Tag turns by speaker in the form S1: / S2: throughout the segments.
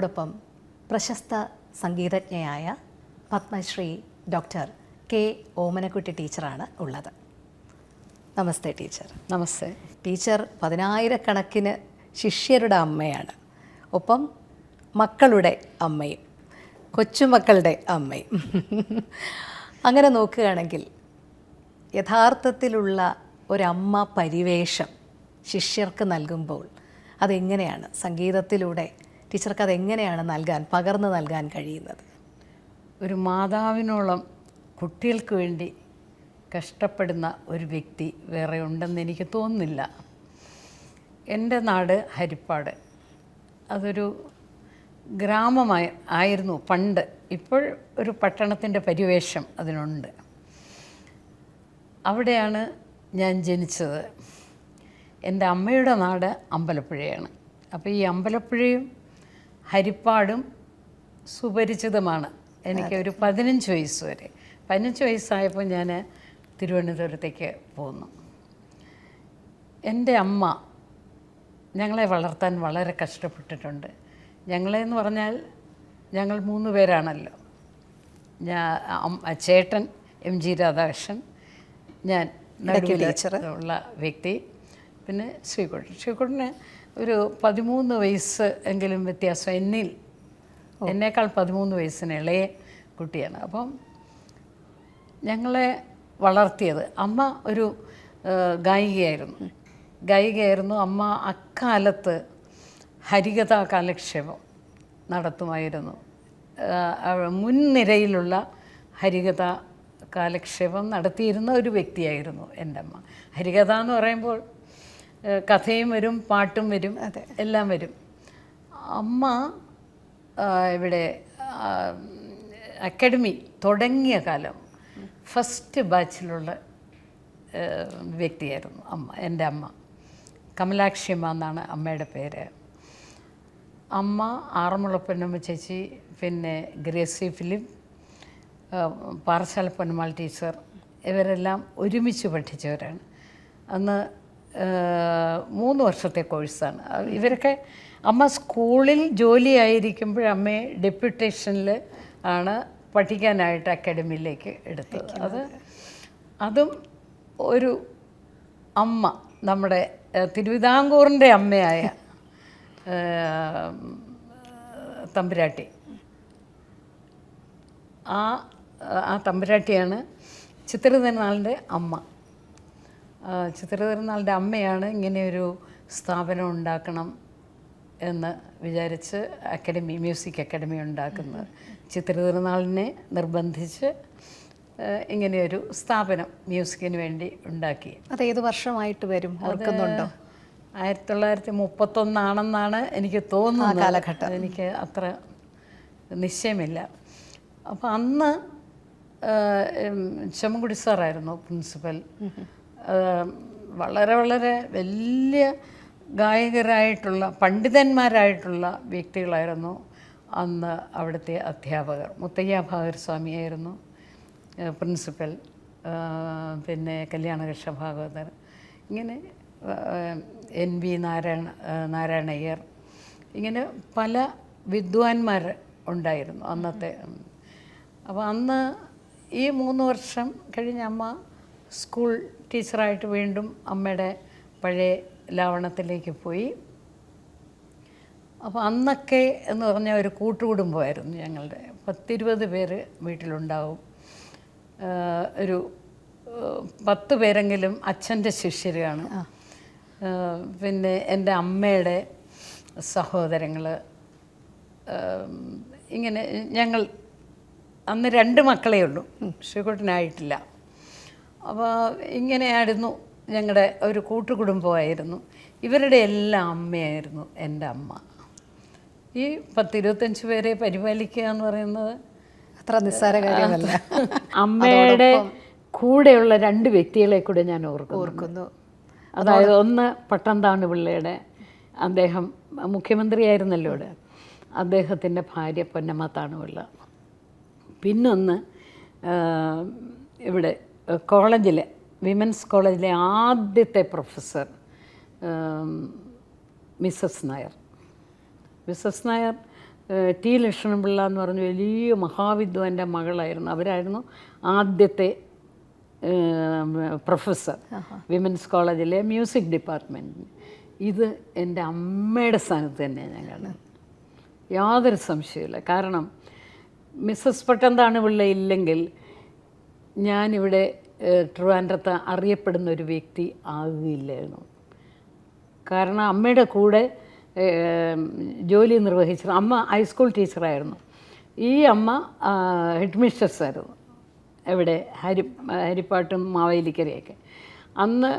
S1: നമ്മോടൊപ്പം പ്രശസ്ത സംഗീതജ്ഞയായ പത്മശ്രീ ഡോക്ടർ കെ ഓമനക്കുട്ടി ടീച്ചറാണ് ഉള്ളത്. നമസ്തേ ടീച്ചർ.
S2: നമസ്തേ.
S1: ടീച്ചർ പതിനായിരക്കണക്കിന് ശിഷ്യരുടെ അമ്മയാണ്. ഒപ്പം മക്കളുടെ അമ്മയും കൊച്ചുമക്കളുടെ അമ്മയും. അങ്ങനെ നോക്കുകയാണെങ്കിൽ യഥാർത്ഥത്തിലുള്ള ഒരമ്മ പരിവേഷം ശിഷ്യർക്ക് നൽകുമ്പോൾ അതെങ്ങനെയാണ്? സംഗീതത്തിലൂടെ ടീച്ചർക്ക് അതെങ്ങനെയാണ് നൽകാൻ പകർന്നു നൽകാൻ കഴിയുന്നത്?
S2: ഒരു മാതാവിനോളം കുട്ടികൾക്ക് വേണ്ടി കഷ്ടപ്പെടുന്ന ഒരു വ്യക്തി വേറെ ഉണ്ടെന്ന് എനിക്ക് തോന്നുന്നില്ല. എന്റെ നാട് ഹരിപ്പാട്. അതൊരു ഗ്രാമമായി ആയിരുന്നു പണ്ട്. ഇപ്പോൾ ഒരു പട്ടണത്തിന്റെ പരിവേഷം അതിനുണ്ട്. അവിടെയാണ് ഞാൻ ജനിച്ചത്. എന്റെ അമ്മയുടെ നാട് അമ്പലപ്പുഴയാണ്. അപ്പോൾ ഈ അമ്പലപ്പുഴയും ഹരിപ്പാടും സുപരിചിതമാണ്. എനിക്ക് ഒരു പതിനഞ്ച് വയസ്സ് വരെ. പതിനഞ്ച് വയസ്സായപ്പോൾ ഞാൻ തിരുവനന്തപുരത്തേക്ക് പോന്നു. എന്റെ അമ്മ ഞങ്ങളെ വളർത്താൻ വളരെ കഷ്ടപ്പെട്ടിട്ടുണ്ട്. ഞങ്ങളെന്ന് പറഞ്ഞാൽ ഞങ്ങൾ മൂന്ന് പേരാണല്ലോ. ഞാൻ ചേട്ടൻ എം ജി രാധാകൃഷ്ണൻ ഞാൻ ഉള്ള വ്യക്തി. പിന്നെ ശ്രീകുട്ടൻ. ശ്രീകുട്ടന് ഒരു പതിമൂന്ന് വയസ്സ് എങ്കിലും വ്യത്യാസം. എന്നിൽ എന്നേക്കാൾ പതിമൂന്ന് വയസ്സിന് ഇളയ കുട്ടിയാണ്. അപ്പം ഞങ്ങളെ വളർത്തിയത് അമ്മ ഒരു ഗായികയായിരുന്നു. ഗായികയായിരുന്നു അമ്മ അക്കാലത്ത് ഹരികഥാ കാലക്ഷേപം നടത്തുമായിരുന്നു. മുൻനിരയിലുള്ള ഹരികഥ കാലക്ഷേപം നടത്തിയിരുന്ന ഒരു വ്യക്തിയായിരുന്നു എന്റെ അമ്മ. ഹരികഥ എന്ന് പറയുമ്പോൾ കഥയും വരും പാട്ടും വരും എല്ലാം വരും. അമ്മ ഇവിടെ അക്കാഡമി തുടങ്ങിയ കാലം ഫസ്റ്റ് ബാച്ചിലുള്ള വ്യക്തിയായിരുന്നു അമ്മ എന്റെ അമ്മ. കമലാക്ഷി അമ്മ എന്നാണ് അമ്മയുടെ പേര്. അമ്മ ആറന്മുള പൊന്നമ്മ ചേച്ചി പിന്നെ ഗ്രേസി ഫിലിം പാറശാല പൊന്നമ്മാൾ ടീച്ചർ ഇവരെല്ലാം ഒരുമിച്ച് പഠിച്ചവരാണ്. അന്ന് മൂന്ന് വർഷത്തെ കോഴ്സാണ്. ഇവരൊക്കെ അമ്മ സ്കൂളിൽ ജോലിയായിരിക്കുമ്പോൾ അമ്മയെ ഡെപ്യൂട്ടേഷനിൽ ആണ് പഠിക്കാനായിട്ട് അക്കാഡമിയിലേക്ക് എടുത്തത്. അത് അതും ഒരു അമ്മ നമ്മുടെ തിരുവിതാംകൂറിന്റെ അമ്മയായ തമ്പുരാട്ടി. ആ ആ തമ്പുരാട്ടിയാണ് ചിത്രതിരുനാളിന്റെ അമ്മ. ചിത്ര തിരുനാളിന്റെ അമ്മയാണ് ഇങ്ങനെയൊരു സ്ഥാപനം ഉണ്ടാക്കണം എന്ന് വിചാരിച്ച് അക്കാഡമി മ്യൂസിക് അക്കാഡമി ഉണ്ടാക്കുന്നത്. ചിത്ര തിരുനാളിനെ നിർബന്ധിച്ച് ഇങ്ങനെയൊരു സ്ഥാപനം മ്യൂസിക്കിന് വേണ്ടി ഉണ്ടാക്കി.
S1: അത് ഏത് വർഷമായിട്ട് വരും? ഓർക്കുന്നുണ്ടോ?
S2: ആയിരത്തി തൊള്ളായിരത്തി മുപ്പത്തൊന്നാണെന്നാണ് എനിക്ക് തോന്നുന്നത്. കാലഘട്ടം. എനിക്ക് അത്ര നിശ്ചയമില്ല. അപ്പോൾ അന്ന് ചെമ്മൻകുടി സാറായിരുന്നു പ്രിൻസിപ്പൽ. വളരെ വളരെ വലിയ ഗായകരായിട്ടുള്ള പണ്ഡിതന്മാരായിട്ടുള്ള വ്യക്തികളായിരുന്നു അന്ന് അവിടുത്തെ അധ്യാപകർ. മുത്തയ്യ ഭാഗർ സ്വാമിയായിരുന്നു പ്രിൻസിപ്പൽ പിന്നെ കല്യാണകൃഷ്ണ ഭാഗവതർ. ഇങ്ങനെ എൻ വി നാരായണ നാരായണയ്യർ. ഇങ്ങനെ പല വിദ്വാൻമാർ ഉണ്ടായിരുന്നു അന്നത്തെ. അപ്പോൾ അന്ന് ഈ മൂന്ന് വർഷം കഴിഞ്ഞ അമ്മ സ്കൂൾ ടീച്ചറായിട്ട് വീണ്ടും അമ്മയുടെ പഴയ ലാവണത്തിലേക്ക് പോയി. അപ്പോൾ അന്നൊക്കെ എന്ന് പറഞ്ഞാൽ ഒരു കൂട്ടുകുടുംബമായിരുന്നു ഞങ്ങളുടെ. പത്തിരുപത് പേര് വീട്ടിലുണ്ടാവും. ഒരു പത്ത് പേരെങ്കിലും അച്ഛന്റെ ശിഷ്യരാണ്. പിന്നെ എന്റെ അമ്മയുടെ സഹോദരങ്ങൾ ഇങ്ങനെ ഞങ്ങൾ അന്ന് രണ്ട് മക്കളേ ഉള്ളൂ. ശ്രീകുട്ടനായിട്ടില്ല. അപ്പോൾ ഇങ്ങനെയായിരുന്നു ഞങ്ങളുടെ ഒരു കൂട്ടുകുടുംബമായിരുന്നു. ഇവരുടെ എല്ലാം അമ്മയായിരുന്നു എന്റെ അമ്മ. ഈ പത്തിരുപത്തഞ്ച് പേരെ പരിപാലിക്കുക എന്ന് പറയുന്നത്
S1: അത്ര നിസ്സാര കാര്യമല്ല.
S2: അമ്മയുടെ കൂടെയുള്ള രണ്ട് വ്യക്തികളെ കൂടെ ഞാൻ ഓർക്കുന്നു.
S1: ഓർക്കുന്നു.
S2: അതായത് ഒന്ന് പട്ടന്താണ് പിള്ളയുടെ അദ്ദേഹം മുഖ്യമന്ത്രിയായിരുന്നല്ലോ ഇവിടെ അദ്ദേഹത്തിന്റെ ഭാര്യ പൊന്നമ്മ താണുപിള്ള. പിന്നൊന്ന് ഇവിടെ കോളേജിലെ വിമൻസ് കോളേജിലെ ആദ്യത്തെ professor Mrs Nair. Mrs Nair T Lakshmanapillai എന്ന് പറഞ്ഞ വലിയ മഹാവിദ്വാന്റെ മകളായിരുന്നു. അവരായിരുന്നു ആദ്യത്തെ പ്രൊഫസർ വിമൻസ് കോളേജിലെ മ്യൂസിക് ഡിപ്പാർട്ട്മെന്റിന് ഇത് എന്റെ അമ്മയുടെ സ്ഥാനത്ത് തന്നെയാണ് ഞാൻ കാണുന്നത് യാതൊരു സംശയമില്ല കാരണം മിസ്സസ് പട്ടന്താണ് പിള്ള ഇല്ലെങ്കിൽ ഞാനിവിടെ ട്രിവാൻഡ്രത്ത് അറിയപ്പെടുന്ന ഒരു വ്യക്തി ആകുകയില്ലായിരുന്നു കാരണം അമ്മയുടെ കൂടെ ജോലി നിർവഹിച്ചത് അമ്മ ഹൈസ്കൂൾ ടീച്ചറായിരുന്നു ഈ അമ്മ ഹെഡ് ആയിരുന്നു. എവിടെ? ഹരി ഹരിപ്പാട്ടും മാവേലിക്കരയൊക്കെ. അന്ന്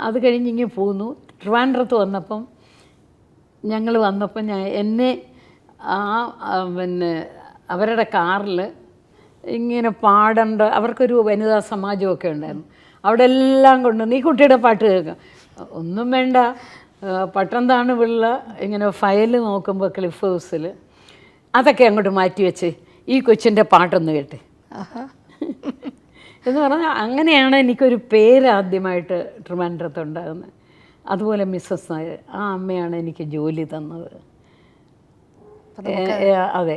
S2: അത് കഴിഞ്ഞ് ഇങ്ങനെ പോന്നു. ട്രിവാൻഡ്രത്ത് വന്നപ്പം ഞങ്ങൾ വന്നപ്പം ഞാൻ എന്നെ ആ, പിന്നെ അവരുടെ കാറിൽ ഇങ്ങനെ പാടേണ്ട അവർക്കൊരു വനിതാ സമാജമൊക്കെ ഉണ്ടായിരുന്നു. അവിടെ എല്ലാം കൊണ്ട് നീ കുട്ടിയുടെ പാട്ട് കേൾക്കാം ഒന്നും വേണ്ട. പട്ടന്താണ് പട്ടംതാണ് പിള്ള ഇങ്ങനെ ഫയൽ നോക്കുമ്പോൾ ക്ലിഫ് ഹൗസിൽ അതൊക്കെ അങ്ങോട്ട് മാറ്റി വെച്ച് ഈ കൊച്ചിന്റെ പാട്ടൊന്ന് കേട്ടെ. എന്ന് പറഞ്ഞാൽ അങ്ങനെയാണ് എനിക്കൊരു പേര് ആദ്യമായിട്ട് ട്രിവാൻഡ്രത്ത് ഉണ്ടാകുന്നത്. അതുപോലെ മിസ്സസ് നായർ ആ അമ്മയാണ് എനിക്ക് ജോലി തന്നത്. അതെ.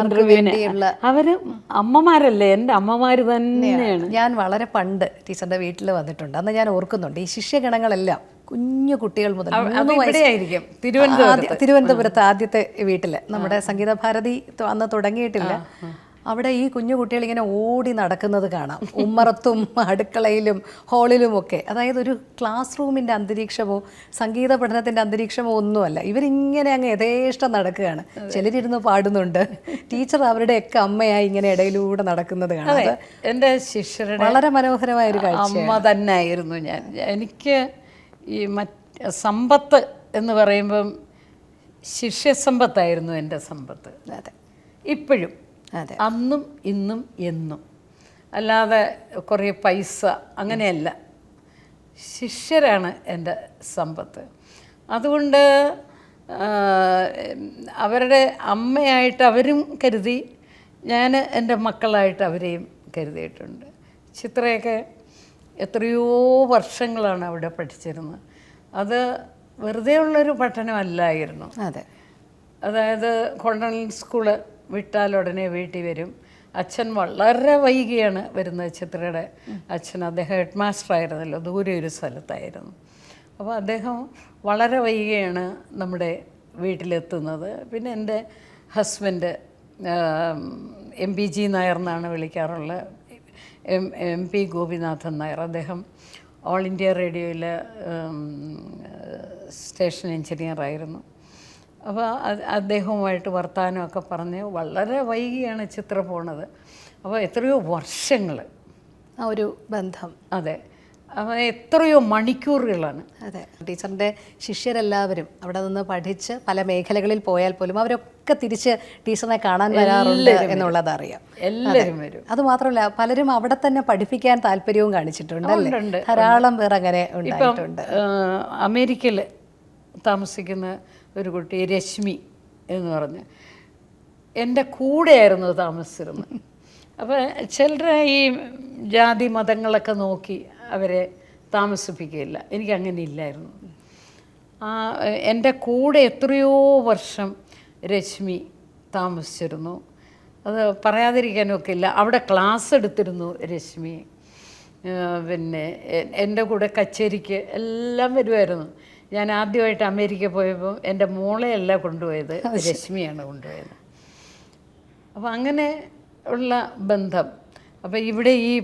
S2: ഇന്റർവ്യൂവിന് അവർ അമ്മമാരല്ലേ? എന്റെ അമ്മമാർ തന്നെയാണ്.
S1: ഞാൻ വളരെ പണ്ട് ടീച്ചറിന്റെ വീട്ടിൽ വന്നിട്ടുണ്ട്. അന്ന് ഞാൻ ഓർക്കുന്നുണ്ട് ഈ ശിഷ്യഗണങ്ങളെല്ലാം കുഞ്ഞു കുട്ടികൾ മുതൽ തിരുവനന്തപുരത്ത്. ആദ്യത്തെ വീട്ടിൽ. നമ്മുടെ സംഗീത ഭാരതി അന്ന് തുടങ്ങിയിട്ടില്ല. അവിടെ ഈ കുഞ്ഞു കുട്ടികൾ ഇങ്ങനെ ഓടി നടക്കുന്നത് കാണാം. ഉമ്മറത്തും അടുക്കളയിലും ഹാളിലും ഒക്കെ. അതായത് ഒരു ക്ലാസ് റൂമിന്റെ അന്തരീക്ഷമോ സംഗീത പഠനത്തിന്റെ അന്തരീക്ഷമോ ഒന്നുമല്ല. ഇവരിങ്ങനെ അങ്ങ് യഥേഷ്ടം നടക്കുകയാണ്. ചിലരിരുന്ന് പാടുന്നുണ്ട്. ടീച്ചർ അവരുടെയൊക്കെ അമ്മയായി ഇങ്ങനെ ഇടയിലൂടെ നടക്കുന്നത് കാണാം.
S2: എന്റെ ശിഷ്യരുടെ
S1: വളരെ മനോഹരമായ ഒരു കാഴ്ച
S2: അമ്മ തന്നെ ആയിരുന്നു ഞാൻ. എനിക്ക് ഈ മറ്റ് സമ്പത്ത് എന്ന് പറയുമ്പം ശിഷ്യസമ്പത്തായിരുന്നു എന്റെ സമ്പത്ത്.
S1: അതെ.
S2: ഇപ്പോഴും. അന്നും ഇന്നും എന്നും. അല്ലാതെ കുറേ പൈസ അങ്ങനെയല്ല. ശിഷ്യരാണ് എന്റെ സമ്പത്ത്. അതുകൊണ്ട് അവരുടെ അമ്മയായിട്ട് അവരും കരുതി ഞാൻ എന്റെ മക്കളായിട്ട് അവരെയും കരുതിയിട്ടുണ്ട്. ചിത്രയൊക്കെ എത്രയോ വർഷങ്ങളാണ് അവിടെ പഠിച്ചിരുന്നത്. അത് വെറുതെ ഉള്ളൊരു പഠനമല്ലായിരുന്നു.
S1: അതെ.
S2: അതായത് കോണ്ടണൽ സ്കൂൾ വിട്ടാൽ ഉടനെ വീട്ടിൽ വരും. അച്ഛൻ വളരെ വൈകിയാണ് വരുന്നത് ചിത്രയുടെ. അച്ഛൻ അദ്ദേഹം ഹെഡ് മാസ്റ്റർ ആയിരുന്നല്ലോ ദൂരെ ഒരു സ്ഥലത്തായിരുന്നു. അപ്പോൾ അദ്ദേഹം വളരെ വൈകിയാണ് നമ്മുടെ വീട്ടിലെത്തുന്നത്. പിന്നെ എന്റെ husband M P G Nair എന്നാണ് വിളിക്കാറുള്ളത് M M P Gopinathan Nair. അദ്ദേഹം ഓൾ ഇന്ത്യ റേഡിയോയിലെ സ്റ്റേഷൻ എഞ്ചിനീയറായിരുന്നു അപ്പോൾ അദ്ദേഹവുമായിട്ട് വർത്തമാനമൊക്കെ പറഞ്ഞ് വളരെ വൈകിയാണ് ചിത്രം പോണത്. അപ്പോൾ എത്രയോ വർഷങ്ങൾ
S1: ആ ഒരു ബന്ധം.
S2: അതെ. അപ്പോൾ എത്രയോ മണിക്കൂറുകളാണ്.
S1: അതെ. ടീച്ചറിന്റെ ശിഷ്യരെല്ലാവരും അവിടെ നിന്ന് പഠിച്ച് പല മേഖലകളിൽ പോയാൽ പോലും അവരൊക്കെ തിരിച്ച് ടീച്ചറിനെ കാണാൻ വരാറുണ്ട് എന്നുള്ളത് അറിയാം.
S2: എല്ലാവരും വരും.
S1: അത് മാത്രമല്ല പലരും അവിടെ തന്നെ പഠിപ്പിക്കാൻ താല്പര്യവും കാണിച്ചിട്ടുണ്ട്. ധാരാളം പേർ അങ്ങനെ ഉണ്ടായിട്ടുണ്ട്.
S2: അമേരിക്കയിൽ താമസിക്കുന്ന ഒരു കുട്ടി രശ്മി എന്ന് പറഞ്ഞ്. എന്റെ കൂടെയായിരുന്നു താമസിച്ചിരുന്നത്. അപ്പോൾ ചിലർ ഈ ജാതി മതങ്ങളൊക്കെ നോക്കി അവരെ താമസിപ്പിക്കുകയില്ല. എനിക്കങ്ങനെ ഇല്ലായിരുന്നു. ആ എന്റെ കൂടെ എത്രയോ വർഷം രശ്മി താമസിച്ചിരുന്നു. അത് പറയാതിരിക്കാനൊക്കെ ഇല്ല. അവിടെ ക്ലാസ് എടുത്തിരുന്നു രശ്മി. പിന്നെ എന്റെ കൂടെ കച്ചേരിക്ക് എല്ലാം വരുമായിരുന്നു. ഞാൻ ആദ്യമായിട്ട് അമേരിക്ക പോയപ്പോൾ എന്റെ മോളെയല്ല കൊണ്ടുപോയത് രശ്മിയാണ് കൊണ്ടുപോയത്. അപ്പോൾ അങ്ങനെ ഉള്ള ബന്ധം. അപ്പോൾ ഇവിടെ ഈ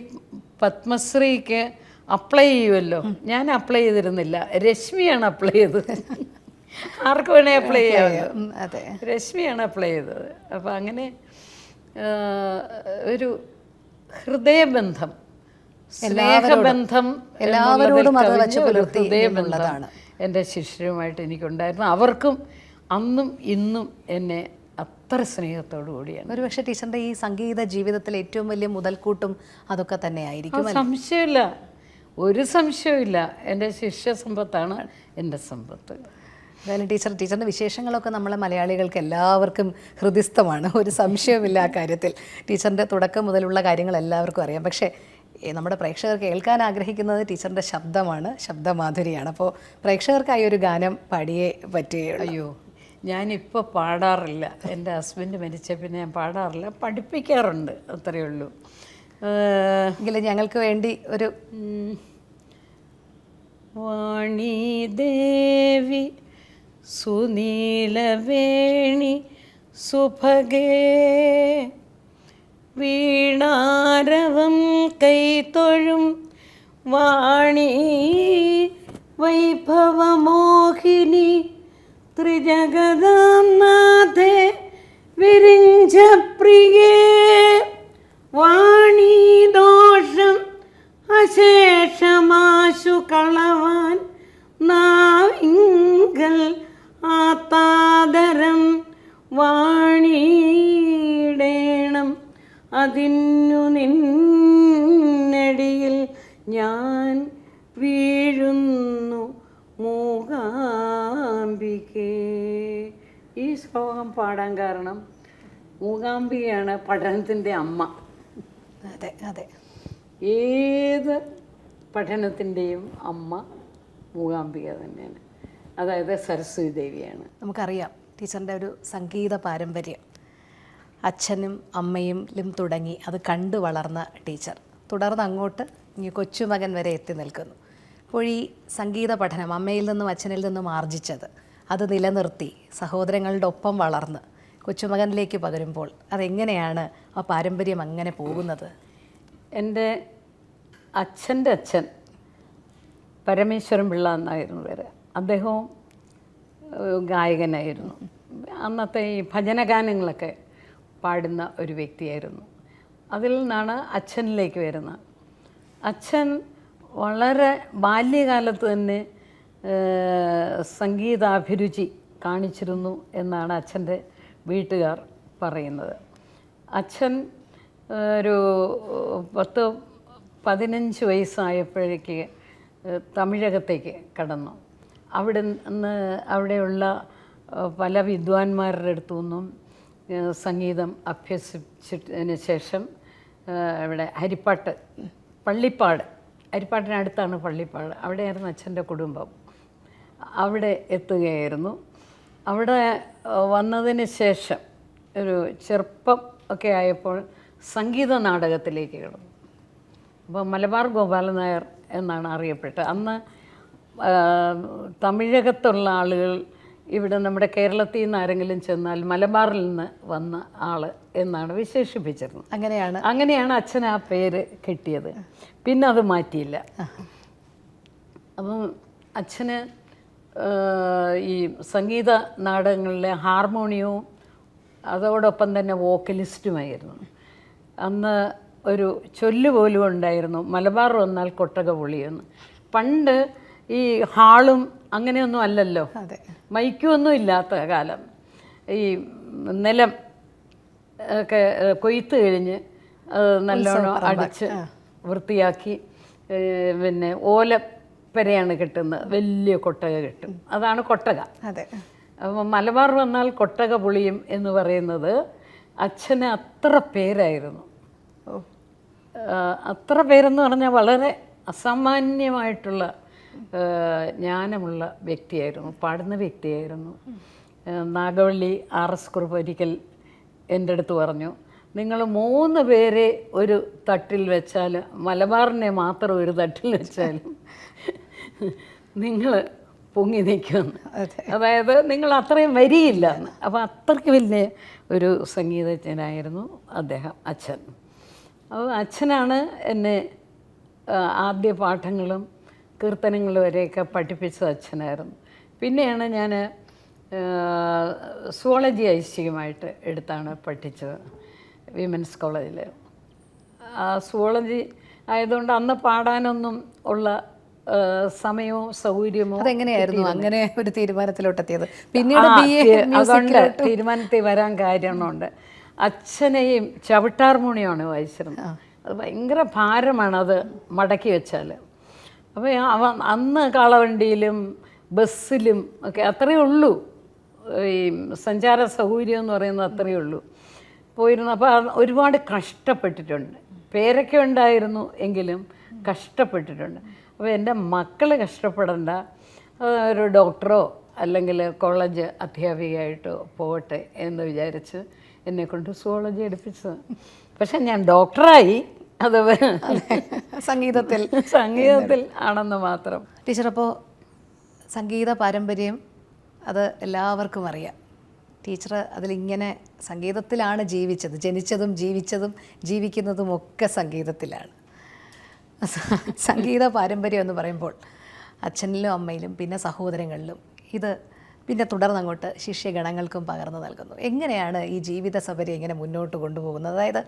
S2: പത്മശ്രീക്ക് അപ്ലൈ ചെയ്യുമല്ലോ? ഞാൻ അപ്ലൈ ചെയ്തിരുന്നില്ല. രശ്മിയാണ് അപ്ലൈ ചെയ്തത്. ആർക്ക് വേണേ അപ്ലൈ ചെയ്യാമല്ലോ.
S1: അതെ.
S2: രശ്മിയാണ് അപ്ലൈ ചെയ്തത്. അപ്പോൾ അങ്ങനെ ഒരു ഹൃദയബന്ധം സ്നേഹബന്ധം
S1: എല്ലാവരോടും അത്
S2: എന്നുള്ളതിൽ
S1: വച്ച്
S2: കവിഞ്ഞ ഒരു
S1: പുലർത്തി
S2: ഹൃദയബന്ധം.
S1: എന്നുള്ളതാണ്.
S2: എന്റെ ശിഷ്യരുമായിട്ട് എനിക്കുണ്ടായിരുന്നു. അവർക്കും അന്നും ഇന്നും എന്നെ അത്ര സ്നേഹത്തോടു കൂടിയാണ്.
S1: ഒരു പക്ഷേ ടീച്ചറിന്റെ ഈ സംഗീത ജീവിതത്തിൽ ഏറ്റവും വലിയ മുതൽക്കൂട്ടും അതൊക്കെ തന്നെയായിരിക്കും
S2: സംശയമില്ല. ഒരു സംശയമില്ല എന്റെ ശിഷ്യ സമ്പത്താണ് എന്റെ സമ്പത്ത്.
S1: എന്തായാലും ടീച്ചർ ടീച്ചറിന്റെ വിശേഷങ്ങളൊക്കെ നമ്മളെ മലയാളികൾക്ക് എല്ലാവർക്കും ഹൃദിസ്ഥമാണ് ഒരു സംശയവുമില്ല ആ കാര്യത്തിൽ. ടീച്ചറിന്റെ തുടക്കം മുതലുള്ള കാര്യങ്ങൾ എല്ലാവർക്കും അറിയാം. പക്ഷേ നമ്മുടെ പ്രേക്ഷകർ കേൾക്കാൻ ആഗ്രഹിക്കുന്നത് ടീച്ചറിന്റെ ശബ്ദമാണ് ശബ്ദമാധുരിയാണ്. അപ്പോൾ പ്രേക്ഷകർക്കായി ഒരു ഗാനം പാടിയേ പറ്റുകയുള്ളൂ.
S2: അയ്യോ ഞാനിപ്പോൾ പാടാറില്ല. എന്റെ ഹസ്ബൻഡ് മരിച്ച പിന്നെ ഞാൻ പാടാറില്ല. പഠിപ്പിക്കാറുണ്ട് അത്രയേ ഉള്ളൂ.
S1: എങ്കിലും ഞങ്ങൾക്ക് വേണ്ടി ഒരു.
S2: വാണി ദേവി സുനീലവേണി സുഭഗേ വീണാരവം കൈത്തൊഴും വാണി വൈഭവമോഹിനി ത്രിജഗതാം വിരിഞ്ചപ്രിയേ. വിരിഞ്ച വാണി ദോഷം അശേഷമാശു കളവാൻ നാവിങ്കൽ ആത്താദരം. വാണിടേണം അതിനു നിന്നടിയിൽ ഞാൻ വീഴുന്നു മൂകാംബികേ. ഈ ശ്ലോകം പാടാൻ കാരണം മൂകാംബികയാണ് പഠനത്തിന്റെ അമ്മ.
S1: അതെ അതെ.
S2: ഏത് പഠനത്തിന്റെയും അമ്മ മൂകാംബിക തന്നെയാണ്. അതായത് സരസ്വതി ദേവിയാണ്.
S1: നമുക്കറിയാം ടീച്ചറിന്റെ ഒരു സംഗീത പാരമ്പര്യം. അച്ഛനും അമ്മയും തുടങ്ങി അത് കണ്ടു വളർന്ന ടീച്ചർ. തുടർന്ന് അങ്ങോട്ട് ഇനി കൊച്ചുമകൻ വരെ എത്തി നിൽക്കുന്നു. അപ്പോൾ ഈ സംഗീത പഠനം അമ്മയിൽ നിന്നും അച്ഛനിൽ നിന്നും ആർജിച്ചത് അത് നിലനിർത്തി സഹോദരങ്ങളുടെ ഒപ്പം വളർന്ന് കൊച്ചുമകനിലേക്ക് പകരുമ്പോൾ അതെങ്ങനെയാണ് ആ പാരമ്പര്യം അങ്ങനെ പോകുന്നത്?
S2: എന്റെ അച്ഛന്റെ അച്ഛൻ പരമേശ്വരൻ പിള്ള എന്നായിരുന്നു പേര്. അദ്ദേഹവും ഗായകനായിരുന്നു. അന്നത്തെ ഈ ഭജനഗാനങ്ങളൊക്കെ പാടുന്ന ഒരു വ്യക്തിയായിരുന്നു. അതിൽ നിന്നാണ് അച്ഛനിലേക്ക് വരുന്നത്. അച്ഛൻ വളരെ ബാല്യകാലത്ത് തന്നെ സംഗീതാഭിരുചി കാണിച്ചിരുന്നു എന്നാണ് അച്ഛന്റെ വീട്ടുകാർ പറയുന്നത്. അച്ഛൻ ഒരു പത്ത് പതിനഞ്ച് വയസ്സായപ്പോഴേക്ക് തമിഴകത്തേക്ക് കടന്നു. അവിടെ നിന്ന് അവിടെയുള്ള പല വിദ്വാൻമാരുടെ അടുത്തു നിന്നും സംഗീതം അഭ്യസിച്ചതിന് ശേഷം ഇവിടെ ഹരിപ്പാട്ട് പള്ളിപ്പാട്. ഹരിപ്പാട്ടിനടുത്താണ് പള്ളിപ്പാട്. അവിടെയായിരുന്നു അച്ഛന്റെ കുടുംബം. അവിടെ എത്തുകയായിരുന്നു. അവിടെ വന്നതിന് ശേഷം ഒരു ചെറുപ്പം ഒക്കെ ആയപ്പോൾ സംഗീത നാടകത്തിലേക്ക് കിടന്നു. അപ്പോൾ മലബാർ ഗോപാലൻ നായർ എന്നാണ് അറിയപ്പെട്ടത്. അന്ന് തമിഴകത്തുള്ള ആളുകൾ ഇവിടെ നമ്മുടെ കേരളത്തിൽ നിന്ന് ആരെങ്കിലും ചെന്നാൽ മലബാറിൽ നിന്ന് വന്ന ആൾ എന്നാണ് വിശേഷിപ്പിച്ചിരുന്നത്.
S1: അങ്ങനെയാണ്.
S2: അങ്ങനെയാണ് അച്ഛൻ ആ പേര് കിട്ടിയത്. പിന്നെ അത് മാറ്റിയില്ല. അപ്പം അച്ഛന് ഈ സംഗീത നാടകങ്ങളിലെ ഹാർമോണിയവും അതോടൊപ്പം തന്നെ വോക്കലിസ്റ്റുമായിരുന്നു. അന്ന് ഒരു ചൊല്ല് പോലും ഉണ്ടായിരുന്നു. മലബാർ വന്നാൽ കൊട്ടക പൊളിയെന്ന്. പണ്ട് ഈ ഹാളും അങ്ങനെയൊന്നും അല്ലല്ലോ.
S1: അതെ.
S2: മൈക്കൊന്നും ഇല്ലാത്ത കാലം. ഈ നിലം ഒക്കെ കൊയ്ത്ത് കഴിഞ്ഞ് നല്ലോണം അടിച്ച് വൃത്തിയാക്കി പിന്നെ ഓല പെരയാണ് കിട്ടുന്നത്. വലിയ കൊട്ടക കിട്ടും. അതാണ് കൊട്ടക.
S1: അതെ.
S2: അപ്പം മലബാർ വന്നാൽ കൊട്ടക പുളിയും എന്ന് പറയുന്നത് അച്ഛന് അത്ര പേരായിരുന്നു. അത്ര പേരെന്ന് പറഞ്ഞാൽ വളരെ അസാമാന്യമായിട്ടുള്ള ജ്ഞാനമുള്ള വ്യക്തിയായിരുന്നു പാടുന്ന വ്യക്തിയായിരുന്നു. നാഗവള്ളി ആർ എസ് കുറുപ്പ് ഒരിക്കൽ എന്റെ അടുത്ത് പറഞ്ഞു നിങ്ങൾ മൂന്ന് പേരെ ഒരു തട്ടിൽ വെച്ചാൽ മലബാറിനെ മാത്രം ഒരു തട്ടിൽ വെച്ചാലും നിങ്ങൾ പൊങ്ങി നിൽക്കുമെന്ന് അതായത് നിങ്ങൾ അത്രയും വരിയില്ല. എന്ന് അപ്പോൾ അത്രയ്ക്ക് വലിയ ഒരു സംഗീതജ്ഞനായിരുന്നു അദ്ദേഹം അച്ഛൻ. അപ്പോൾ അച്ഛനാണ് എന്നെ ആദ്യ പാഠങ്ങളും കീർത്തനങ്ങളും വരെയൊക്കെ പഠിപ്പിച്ചത് അച്ഛനായിരുന്നു. പിന്നെയാണ് ഞാൻ സുവോളജി ഐശ്വര്യമായിട്ട് എടുത്താണ് പഠിച്ചത് വിമൻസ് കോളേജിൽ ആ സുവോളജി ആയതുകൊണ്ട് അന്ന് പാടാനൊന്നും ഉള്ള സമയവും സൗകര്യമോ
S1: അതെങ്ങനെയായിരുന്നു? അങ്ങനെ ഒരു തീരുമാനത്തിലോട്ടെത്തിയത്? പിന്നീട്
S2: അതുകൊണ്ട് തീരുമാനത്തിൽ വരാൻ കാര്യമുണ്ട് അച്ഛനെയും ചവിട്ടാർമോണിയാണ് വായിച്ചിരുന്നത്. അത് ഭയങ്കര ഭാരമാണ് അത് മടക്കി വെച്ചാൽ അപ്പോൾ അവ അന്ന് കാളവണ്ടിയിലും ബസ്സിലും ഒക്കെ അത്രയേ ഉള്ളൂ. ഈ സഞ്ചാര സൗകര്യം എന്ന് പറയുന്നത് അത്രയേ ഉള്ളൂ. പോയിരുന്നു. അപ്പോൾ ഒരുപാട് കഷ്ടപ്പെട്ടിട്ടുണ്ട്. പേരൊക്കെ ഉണ്ടായിരുന്നു എങ്കിലും കഷ്ടപ്പെട്ടിട്ടുണ്ട്. അപ്പോൾ എന്റെ മക്കൾ കഷ്ടപ്പെടണ്ട. ഒരു ഡോക്ടറോ അല്ലെങ്കിൽ കോളേജ് അധ്യാപികയായിട്ടോ പോകട്ടെ എന്ന് വിചാരിച്ച് എന്നെക്കൊണ്ട് സുവോളജി എടുപ്പിച്ചത്. പക്ഷേ ഞാൻ ഡോക്ടറായി. അത്.
S1: സംഗീതത്തിൽ.
S2: സംഗീതത്തിൽ ആണെന്ന് മാത്രം.
S1: ടീച്ചർ അപ്പോൾ സംഗീത പാരമ്പര്യം അത് എല്ലാവർക്കും അറിയാം. ടീച്ചർ അതിലിങ്ങനെ സംഗീതത്തിലാണ് ജീവിച്ചത്. ജനിച്ചതും ജീവിച്ചതും ജീവിക്കുന്നതും ഒക്കെ സംഗീതത്തിലാണ്. സംഗീത പാരമ്പര്യം എന്ന് പറയുമ്പോൾ അച്ഛനിലും അമ്മയിലും പിന്നെ സഹോദരങ്ങളിലും ഇത് പിന്നെ തുടർന്നങ്ങോട്ട് ശിഷ്യഗണങ്ങൾക്കും പകർന്നു നൽകുന്നു. എങ്ങനെയാണ് ഈ ജീവിത സബരി എങ്ങനെ മുന്നോട്ട് കൊണ്ടുപോകുന്നത്? അതായത്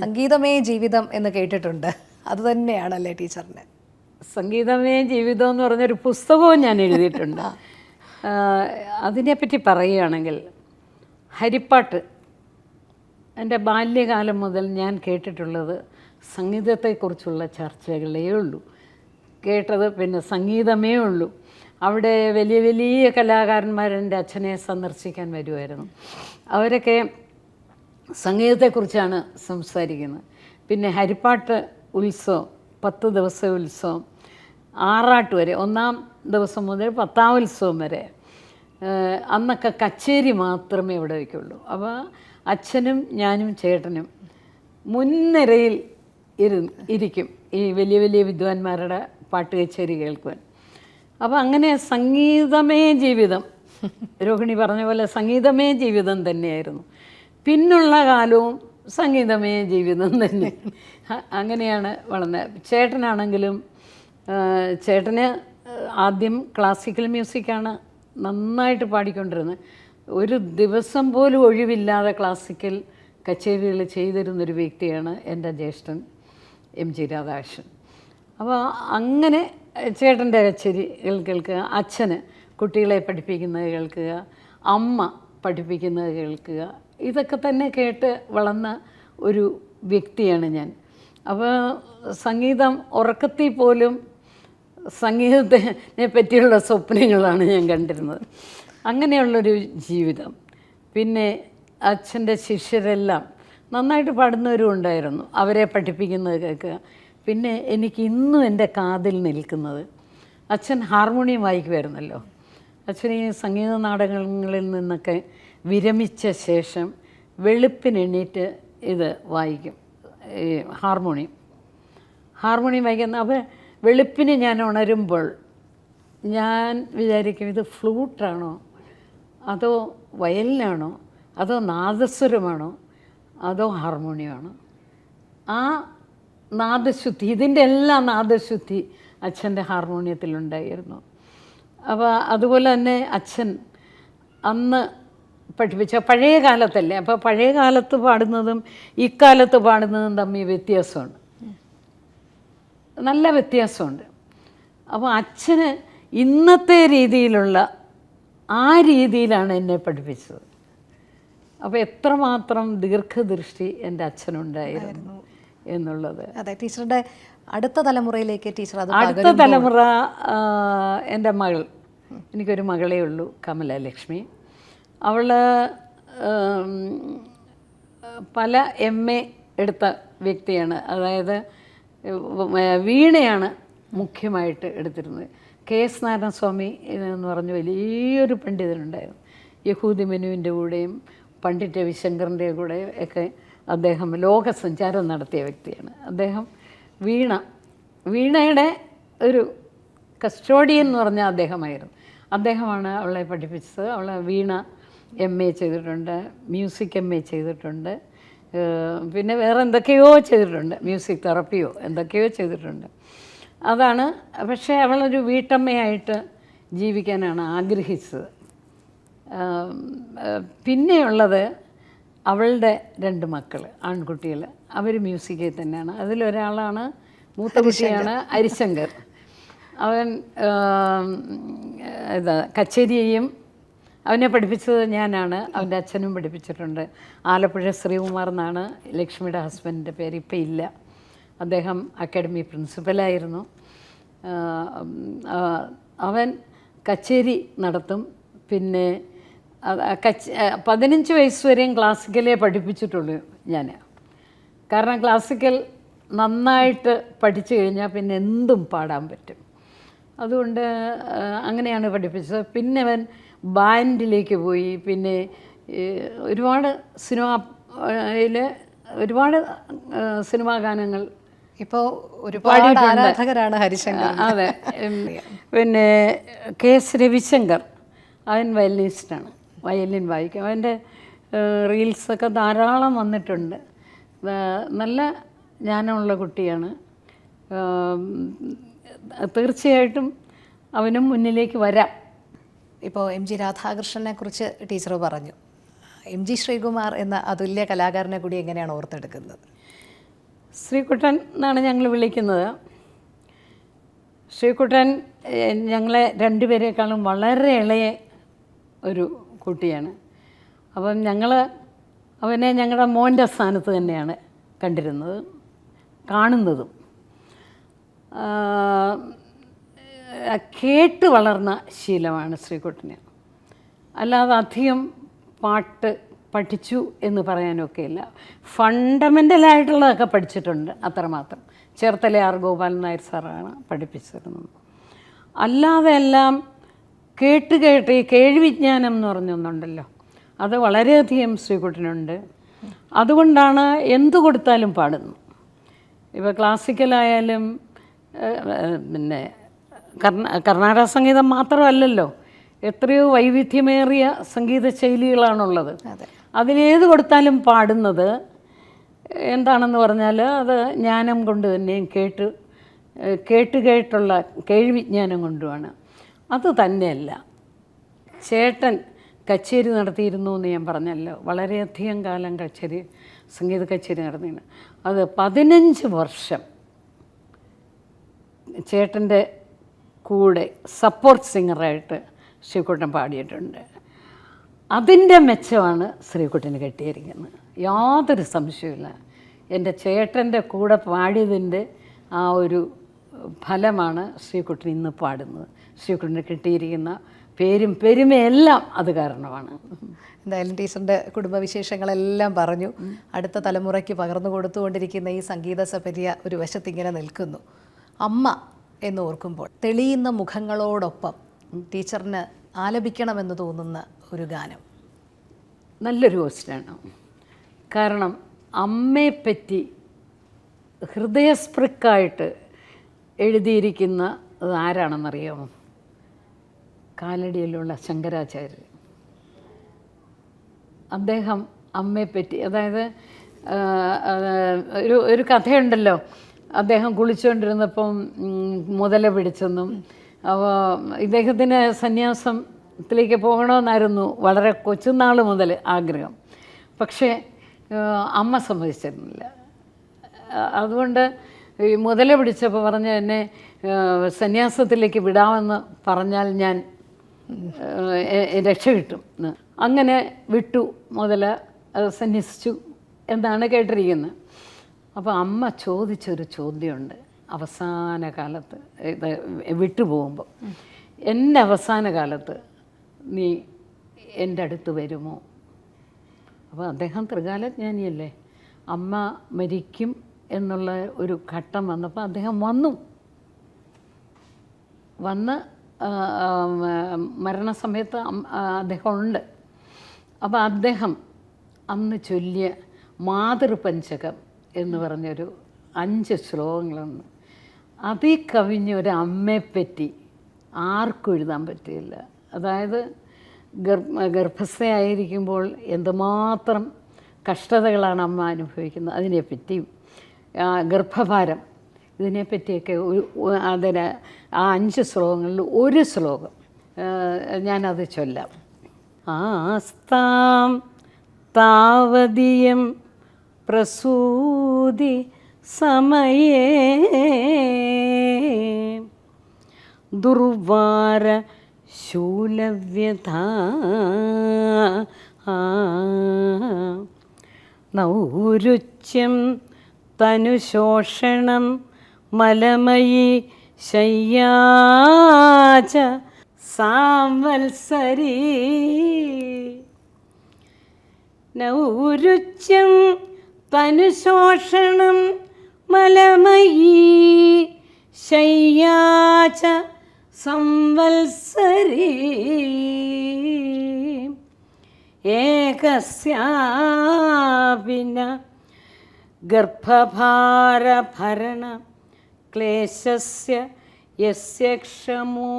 S1: സംഗീതമേ ജീവിതം എന്ന് കേട്ടിട്ടുണ്ട്. അത് തന്നെയാണല്ലേ ടീച്ചറിന്?
S2: സംഗീതമേ ജീവിതം എന്ന് പറഞ്ഞൊരു പുസ്തകവും ഞാൻ എഴുതിയിട്ടുണ്ട്. അതിനെപ്പറ്റി പറയുകയാണെങ്കിൽ ഹരിപ്പാട്ട്. എന്റെ ബാല്യകാലം മുതൽ ഞാൻ കേട്ടിട്ടുള്ളത് സംഗീതത്തെക്കുറിച്ചുള്ള ചർച്ചകളേ ഉള്ളൂ. കേട്ടത് പിന്നെ സംഗീതമേ ഉള്ളൂ. അവിടെ വലിയ വലിയ കലാകാരന്മാരെന്റെ അച്ഛനെ സന്ദർശിക്കാൻ വരുമായിരുന്നു അവരൊക്കെ സംഗീതത്തെക്കുറിച്ചാണ് സംസാരിക്കുന്നത്. പിന്നെ ഹരിപ്പാട്ട് ഉത്സവം പത്ത് ദിവസ ഉത്സവം ആറാട്ട് വരെ ഒന്നാം ദിവസം മുതൽ പത്താം ഉത്സവം വരെ. അന്നൊക്കെ കച്ചേരി മാത്രമേ ഇവിടെ വയ്ക്കുള്ളൂ. അപ്പോൾ അച്ഛനും ഞാനും ചേട്ടനും മുൻനിരയിൽ ഇരു ഇരിക്കും. ഈ വലിയ വലിയ വിദ്വാൻമാരുടെ പാട്ട് കച്ചേരി കേൾക്കുവാൻ. അപ്പോൾ അങ്ങനെ സംഗീതമേ ജീവിതം. രോഹിണി പറഞ്ഞ പോലെ സംഗീതമേ ജീവിതം തന്നെയായിരുന്നു. പിന്നുള്ള കാലവും സംഗീതമേ ജീവിതം തന്നെ. അങ്ങനെയാണ് വളർന്നത് ചേട്ടനാണെങ്കിലും ചേട്ടന് ആദ്യം ക്ലാസിക്കൽ മ്യൂസിക്കാണ് നന്നായിട്ട് പാടിക്കൊണ്ടിരുന്നത്. ഒരു ദിവസം പോലും ഒഴിവില്ലാതെ ക്ലാസിക്കൽ കച്ചേരികൾ ചെയ്തിരുന്നൊരു വ്യക്തിയാണ് എന്റെ ജ്യേഷ്ഠൻ എം ജി രാധാകൃഷ്ണൻ. അപ്പോൾ അങ്ങനെ ചേട്ടന്റെ കച്ചേരികൾ കേൾക്കുക അച്ഛന് കുട്ടികളെ പഠിപ്പിക്കുന്നത് കേൾക്കുക അമ്മ പഠിപ്പിക്കുന്നത് കേൾക്കുക ഇതൊക്കെ തന്നെ കേട്ട് വളർന്ന ഒരു വ്യക്തിയാണ് ഞാൻ. അപ്പോൾ സംഗീതം ഉറക്കത്തിൽ പോലും സംഗീതത്തിനെ പറ്റിയുള്ള സ്വപ്നങ്ങളാണ് ഞാൻ കണ്ടിരുന്നത്. അങ്ങനെയുള്ളൊരു ജീവിതം. പിന്നെ അച്ഛന്റെ ശിഷ്യരെല്ലാം നന്നായിട്ട് പാടുന്നവരും ഉണ്ടായിരുന്നു. അവരെ പഠിപ്പിക്കുന്നത് കേൾക്കുക. പിന്നെ എനിക്ക് ഇന്നും എന്റെ കാതിൽ നിൽക്കുന്നത്. അച്ഛൻ ഹാർമോണിയം വായിക്കുമായിരുന്നല്ലോ അച്ഛൻ ഈ സംഗീത നാടകങ്ങളിൽ നിന്നൊക്കെ വിരമിച്ച ശേഷം വെളുപ്പിന് എണീറ്റ് ഇത് വായിക്കും. ഈ ഹാർമോണിയം. ഹാർമോണിയം വായിക്കുന്ന അപ്പോൾ വെളുപ്പിന് ഞാൻ ഉണരുമ്പോൾ ഞാൻ വിചാരിക്കും ഇത് ഫ്ലൂട്ടാണോ? അതോ വയലിനാണോ? അതോ നാദസ്വരമാണോ? അതോ ഹാർമോണിയമാണോ? ആ നാദശുദ്ധി ഇതിന്റെ എല്ലാം നാദശുദ്ധി അച്ഛന്റെ ഹാർമോണിയത്തിലുണ്ടായിരുന്നു. അപ്പോൾ അതുപോലെ തന്നെ അച്ഛൻ അന്ന് പഠിപ്പിച്ച പഴയ കാലത്തല്ലേ അപ്പോൾ പഴയ കാലത്ത് പാടുന്നതും ഇക്കാലത്ത് പാടുന്നതും തമ്മിൽ വ്യത്യാസമുണ്ട്. നല്ല വ്യത്യാസമുണ്ട്. അപ്പോൾ അച്ഛന് ഇന്നത്തെ രീതിയിലുള്ള ആ രീതിയിലാണ് എന്നെ പഠിപ്പിച്ചത്. അപ്പോൾ എത്രമാത്രം ദീർഘദൃഷ്ടി എന്റെ അച്ഛനുണ്ടായിരുന്നു. എന്നുള്ളത്.
S1: അതെ ടീച്ചറുടെ അടുത്ത തലമുറയിലേക്ക് ടീച്ചർ അത്
S2: അടുത്ത തലമുറ എന്റെ മകൾ എനിക്കൊരു മകളേ ഉള്ളൂ കമല ലക്ഷ്മി. അവൾ പല എം എ എടുത്ത വ്യക്തിയാണ്. അതായത് വീണയാണ് മുഖ്യമായിട്ട് എടുത്തിരുന്നത്. കെ എസ് നാരായണസ്വാമി എന്ന് പറഞ്ഞ വലിയൊരു പണ്ഡിതനുണ്ടായിരുന്നു. യഹൂദി മെനുവിന്റെ കൂടെയും പണ്ഡിറ്റ് രവിശങ്കറിന്റെ കൂടെ ഒക്കെ അദ്ദേഹം ലോകസഞ്ചാരം നടത്തിയ വ്യക്തിയാണ്. അദ്ദേഹം വീണ വീണയുടെ ഒരു കസ്റ്റോഡിയൻ എന്ന് പറഞ്ഞ അദ്ദേഹമായിരുന്നു. അദ്ദേഹമാണ് അവളെ പഠിപ്പിച്ചത്. അവളെ വീണ എം എ ചെയ്തിട്ടുണ്ട് മ്യൂസിക് എം എ ചെയ്തിട്ടുണ്ട് പിന്നെ വേറെ എന്തൊക്കെയോ ചെയ്തിട്ടുണ്ട് മ്യൂസിക് തെറപ്പിയോ എന്തൊക്കെയോ ചെയ്തിട്ടുണ്ട്. അതാണ് പക്ഷേ അവളൊരു വീട്ടമ്മയായിട്ട് ജീവിക്കാനാണ് ആഗ്രഹിച്ചത്. പിന്നെയുള്ളത് അവളുടെ രണ്ട് മക്കൾ ആൺകുട്ടികൾ അവർ മ്യൂസിക്കിൽ തന്നെയാണ്. അതിലൊരാളാണ് മൂത്ത കുട്ടിയാണ് ഹരിശങ്കർ അവൻ ഇതാ കച്ചേരിയെയും അവനെ പഠിപ്പിച്ചത് ഞാനാണ്. അവന്റെ അച്ഛനും പഠിപ്പിച്ചിട്ടുണ്ട്. ആലപ്പുഴ ശ്രീകുമാർ എന്നാണ് ലക്ഷ്മിയുടെ ഹസ്ബൻഡിന്റെ പേര്. ഇപ്പം ഇല്ല. അദ്ദേഹം അക്കാഡമി പ്രിൻസിപ്പലായിരുന്നു. അവൻ കച്ചേരി നടത്തും. പിന്നെ കച്ച് പതിനഞ്ച് വയസ്സ് വരെയും ക്ലാസിക്കലേ പഠിപ്പിച്ചിട്ടുള്ളൂ ഞാൻ കാരണം ക്ലാസിക്കൽ നന്നായിട്ട് പഠിച്ചു കഴിഞ്ഞാൽ പിന്നെ എന്തും പാടാൻ പറ്റും. അതുകൊണ്ട് അങ്ങനെയാണ് പഠിപ്പിച്ചത്. പിന്നെ അവൻ ബാൻഡിലേക്ക് പോയി. പിന്നെ ഒരുപാട് സിനിമയിൽ ഒരുപാട് സിനിമാ ഗാനങ്ങൾ
S1: ഇപ്പോൾ ഒരുപാട് ആരാധകരാണ് ഹരിശങ്കർ.
S2: അതെ. പിന്നെ കെ എസ് രവിശങ്കർ. അവൻ വയലിനിസ്റ്റാണ്. വയലിൻ വായിക്കും. അവന്റെ റീൽസൊക്കെ ധാരാളം വന്നിട്ടുണ്ട്. നല്ല ജ്ഞാനമുള്ള കുട്ടിയാണ്. തീർച്ചയായിട്ടും അവനും മുന്നിലേക്ക് വരാം.
S1: ഇപ്പോൾ എം ജി രാധാകൃഷ്ണനെ കുറിച്ച് ടീച്ചർ പറഞ്ഞു. എം ജി ശ്രീകുമാർ എന്ന അതുല്യ കലാകാരനെ കൂടി എങ്ങനെയാണ് ഓർത്തെടുക്കുന്നത്?
S2: ശ്രീകുട്ടൻ എന്നാണ് ഞങ്ങൾ വിളിക്കുന്നത്. ശ്രീകുട്ടൻ ഞങ്ങളെ രണ്ടുപേരെക്കാളും വളരെ ഇളയ ഒരു കുട്ടിയാണ്. അപ്പം ഞങ്ങൾ അവനെ ഞങ്ങളുടെ മോന്റെ സ്ഥാനത്ത് തന്നെയാണ് കണ്ടിരുന്നത് കാണുന്നതും. കേട്ട് വളർന്ന ശീലമാണ് ശ്രീകുട്ടന്. അല്ലാതെ അധികം പാട്ട് പഠിച്ചു എന്ന് പറയാനൊക്കെയില്ല. ഫണ്ടമെന്റലായിട്ടുള്ളതൊക്കെ പഠിച്ചിട്ടുണ്ട് അത്രമാത്രം. ചേർത്തല ആർ ഗോപാലൻ നായർ സാറാണ് പഠിപ്പിച്ചിരുന്നത്. അല്ലാതെ എല്ലാം കേട്ട് കേട്ട് ഈ കേൾവിജ്ഞാനം എന്ന് പറഞ്ഞൊന്നുണ്ടല്ലോ അത് വളരെയധികം ശ്രീകുട്ടനുണ്ട്. അതുകൊണ്ടാണ് എന്തു കൊടുത്താലും പാടുന്നു. ഇപ്പോൾ ക്ലാസിക്കലായാലും പിന്നെ കർണ കർണാടക സംഗീതം മാത്രമല്ലല്ലോ. എത്രയോ വൈവിധ്യമേറിയ സംഗീത ശൈലികളാണുള്ളത്. അതിലേത് കൊടുത്താലും പാടുന്നത് എന്താണെന്ന് പറഞ്ഞാൽ അത് ജ്ഞാനം കൊണ്ട് തന്നെയും കേട്ട് കേട്ട് കേട്ടുള്ള കേൾവിജ്ഞാനം കൊണ്ടുമാണ്. അത് തന്നെയല്ല. ചേട്ടൻ കച്ചേരി നടത്തിയിരുന്നു എന്ന് ഞാൻ പറഞ്ഞല്ലോ. വളരെയധികം കാലം കച്ചേരി സംഗീത കച്ചേരി നടന്നിരുന്നു. അത് പതിനഞ്ച് വർഷം ചേട്ടന്റെ കൂടെ സപ്പോർട്ട് സിംഗറായിട്ട് ശ്രീകുട്ടൻ പാടിയിട്ടുണ്ട്. അതിന്റെ മെച്ചമാണ് ശ്രീകുട്ടന് കെട്ടിയിരിക്കുന്നത്. യാതൊരു സംശയമില്ല എന്റെ ചേട്ടന്റെ കൂടെ പാടിയതിന്റെ ആ ഒരു ഫലമാണ് ശ്രീകുട്ടൻ ഇന്ന് പാടുന്നത്. ശ്രീകുട്ടന് കിട്ടിയിരിക്കുന്ന പേരും പെരുമയെല്ലാം അത് കാരണമാണ്.
S1: എന്തായാലും ടീച്ചറിന്റെ കുടുംബവിശേഷങ്ങളെല്ലാം പറഞ്ഞു. അടുത്ത തലമുറയ്ക്ക് പകർന്നു കൊടുത്തുകൊണ്ടിരിക്കുന്ന ഈ സംഗീത സപര്യ ഒരു വശത്തിങ്ങനെ നിൽക്കുന്നു. അമ്മ എന്ന് ഓർക്കുമ്പോൾ തെളിയുന്ന മുഖങ്ങളോടൊപ്പം ടീച്ചറിന് ആലപിക്കണമെന്ന് തോന്നുന്ന ഒരു ഗാനം.
S2: നല്ലൊരു ക്വസ്റ്റ്യനാണ്. കാരണം അമ്മയെപ്പറ്റി ഹൃദയസ്പൃക്കായിട്ട് എഴുതിയിരിക്കുന്ന അത് ആരാണെന്നറിയാമോ? കാലടിയിലുള്ള ശങ്കരാചാര്യർ. അദ്ദേഹം അമ്മയെപ്പറ്റി അതായത് ഒരു ഒരു കഥയുണ്ടല്ലോ. അദ്ദേഹം കുളിച്ചുകൊണ്ടിരുന്നപ്പം മുതല പിടിച്ചെന്നും അപ്പോൾ ഇദ്ദേഹത്തിന് സന്യാസത്തിലേക്ക് പോകണമെന്നായിരുന്നു വളരെ കൊച്ചുനാൾ മുതൽ ആഗ്രഹം. പക്ഷേ അമ്മ സമ്മതിച്ചിരുന്നില്ല. അതുകൊണ്ട് ഈ മുതല പിടിച്ചപ്പോൾ പറഞ്ഞ എന്നെ സന്യാസത്തിലേക്ക് വിടാമെന്ന് പറഞ്ഞാൽ ഞാൻ രക്ഷ കിട്ടും അങ്ങനെ വിട്ടു മുതല സന്യസിച്ചു എന്നാണ് കേട്ടിരിക്കുന്നത്. അപ്പോൾ അമ്മ ചോദിച്ചൊരു ചോദ്യമുണ്ട്. അവസാന കാലത്ത് ഇത് വിട്ടുപോകുമ്പോൾ എന്റെ അവസാന കാലത്ത് നീ എന്റെ അടുത്ത് വരുമോ? അപ്പോൾ അദ്ദേഹം ത്രികാലജ്ഞാനിയല്ലേ. അമ്മ മരിക്കും എന്നുള്ള ഒരു ഘട്ടം വന്നപ്പോൾ അദ്ദേഹം വന്നു. വന്ന് മരണസമയത്ത് അദ്ദേഹമുണ്ട്. അപ്പോൾ അദ്ദേഹം അന്ന് ചൊല്ലിയ മാതൃപഞ്ചകം എന്ന് പറഞ്ഞൊരു അഞ്ച് ശ്ലോകങ്ങളുണ്ട്. അതിൽ കവിഞ്ഞ ഒരു അമ്മയെപ്പറ്റി ആർക്കും എഴുതാൻ പറ്റില്ല അതായത് ഗർഭ ഗർഭസ്ഥയായിരിക്കുമ്പോൾ എന്തുമാത്രം കഷ്ടതകളാണ് അമ്മ അനുഭവിക്കുന്നത് അതിനെപ്പറ്റിയും. ഗർഭഭാരം ഇതിനെപ്പറ്റിയൊക്കെ അതിന് ആ അഞ്ച് ശ്ലോകങ്ങളിൽ ഒരു ശ്ലോകം ഞാനത് ചൊല്ലാം. ആസ്താം താവതിയം പ്രസൂതി സമയേ ദുർവാര ശൂലവ്യഥ. നൗരുച്യം തനുശോഷണം മലമയി ശയ്യാച സാംവത്സരി. നൗരുച്യം തനുശോഷണം മലമയീ. ശയ്യാച സംവത്സരി. ഏകസ്യാപിന ഗർഭഭാരഭരണ യസ്യ ക്ഷമോ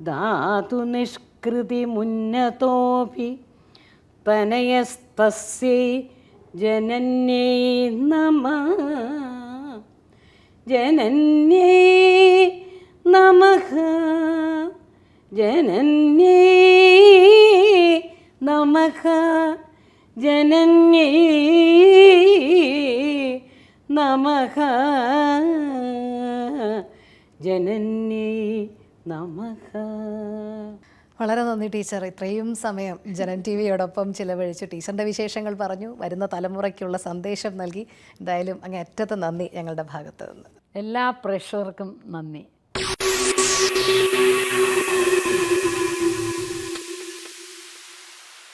S2: ധാതു നിഷ്കൃതിമുന്നതോപി തനയസ്തസ്യൈ ജനന്യൈ നമ ജനന്യൈ നമ ജനന്യൈ നമഃ ജനന്യൈ നമഃ. ജനന്യേ നമഃ.
S1: വളരെ നന്ദി ടീച്ചർ. ഇത്രയും സമയം ജനൻ ടി വിയോടൊപ്പം ചിലവഴിച്ചു. ടീച്ചറിന്റെ വിശേഷങ്ങൾ പറഞ്ഞു. വരുന്ന തലമുറയ്ക്കുള്ള സന്ദേശം നൽകി. എന്തായാലും അങ്ങ് അറ്റത്ത് നന്ദി ഞങ്ങളുടെ ഭാഗത്ത് നിന്ന്.
S2: എല്ലാ പ്രഷർക്കും നന്ദി.